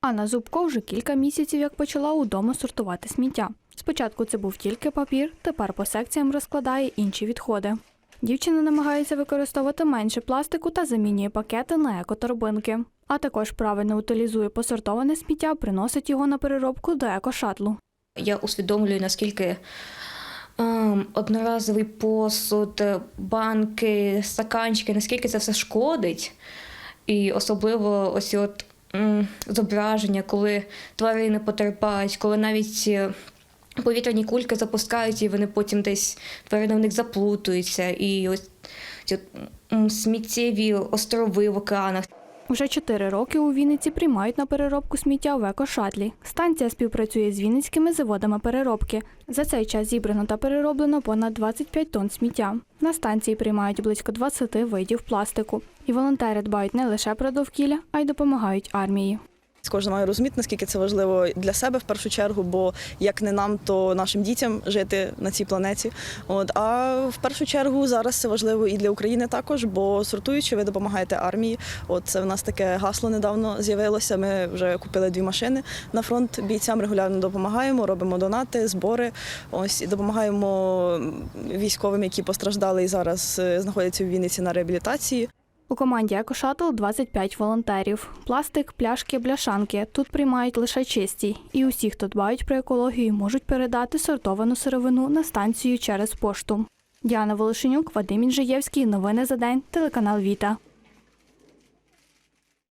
Анна Зубко вже кілька місяців як почала удома сортувати сміття. Спочатку це був тільки папір, тепер по секціям розкладає інші відходи. Дівчина намагається використовувати менше пластику та замінює пакети на екоторбинки. А також правильно утилізує посортоване сміття, приносить його на переробку до екошатлу. Я усвідомлюю, наскільки ем, одноразовий посуд, е, банки, стаканчики, наскільки це все шкодить. І особливо ось от зображення, коли тварини потерпають, коли навіть е, повітряні кульки запускають, і вони потім десь тварини в них заплутуються. І ось ці сміттєві острови в океанах. Вже чотири роки у Вінниці приймають на переробку сміття в екошатлі. Станція співпрацює з вінницькими заводами переробки. За цей час зібрано та перероблено понад 25 тонн сміття. На станції приймають близько 20 видів пластику. І волонтери дбають не лише про довкілля, а й допомагають армії. Кожен має розуміти, наскільки це важливо для себе в першу чергу, бо як не нам, то нашим дітям жити на цій планеті. От а в першу чергу зараз це важливо і для України також, бо сортуючи, ви допомагаєте армії. От це в нас таке гасло недавно з'явилося. Ми вже купили дві машини на фронт. Бійцям регулярно допомагаємо, робимо донати, збори. Ось і допомагаємо військовим, які постраждали і зараз е, знаходяться в Вінниці на реабілітації. У команді «Екошатл» 25 волонтерів. Пластик, пляшки, бляшанки тут приймають лише чисті. І усі, хто дбають про екологію, можуть передати сортовану сировину на станцію через пошту. Діана Волошенюк, Вадим Інжиєвський. Новини за день. Телеканал Віта.